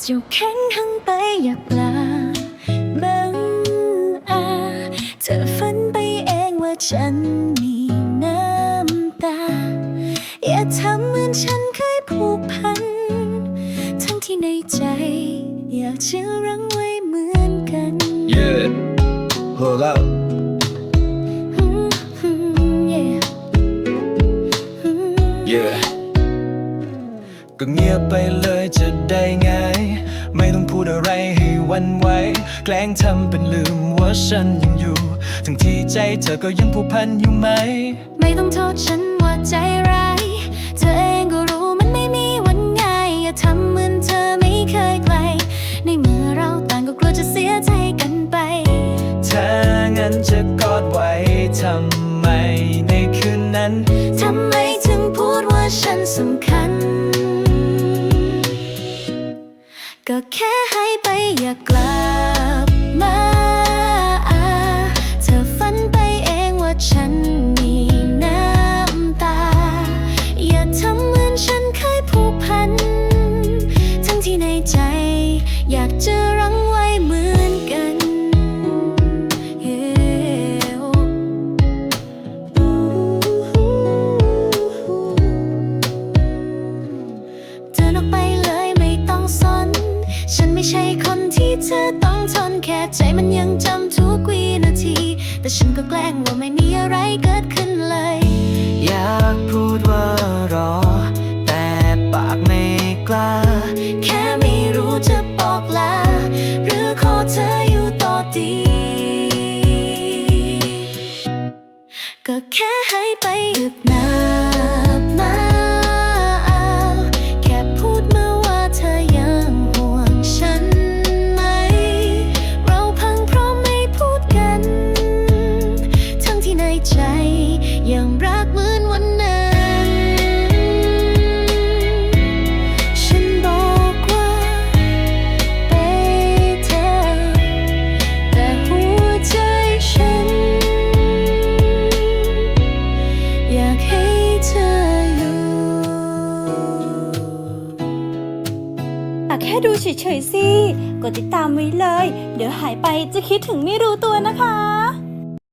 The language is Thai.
เจ้าแข็งหังไปอยากปลามื่อาเธอฝันไปเองว่าฉันมีน้ำตา อย่าทำเหมือนฉันเคยผูกพัน ทั้งที่ในใจ อยากจะรั้งไว้เหมือนกัน Yeah. Hold up. ก็เงียบไปเลยจะได้ไง ไม่ต้องพูดอะไรให้หวันไหว แกล้งทำเป็นลืมว่าฉันยังอยู่ ทั้งที่ใจเธอก็ยังผูกพันอยู่ไหม ไม่ต้องโทษฉันว่าใจร้าย เธอเองก็รู้มันไม่มีวันง่าย อย่าทำเหมือนเธอไม่เคยไกล ในเมื่อเราต่างก็กลัวจะเสียใจกันไป ถ้างั้นจะกอดไว้ทำไมในคืนนั้น ทำไมถึงพูดว่าฉันสำคัญ ก็แค่ให้ไปอย่ากลับมาเธอฝันไปเองว่าฉันมีน้ำตา อย่าทำเหมือนฉันเคยผูกพัน ทั้งที่ในใจอยากเจอ คนที่เธอต้องทนแค่ใจมันยังจำทุกวินาที แต่ฉันก็แกล้งว่าไม่มีอะไรเกิดขึ้นเลย อยากพูดว่ารอ แต่ปากไม่กล้า แค่ไม่รู้จะบอกลา หรือขอเธออยู่ต่อดี ก็แค่ให้ไปอึบหน้าม ค่ดูเฉยๆสิ กดติดตามไว้เลย เดี๋ยวหายไปจะคิดถึงไม่รู้ตัวนะคะ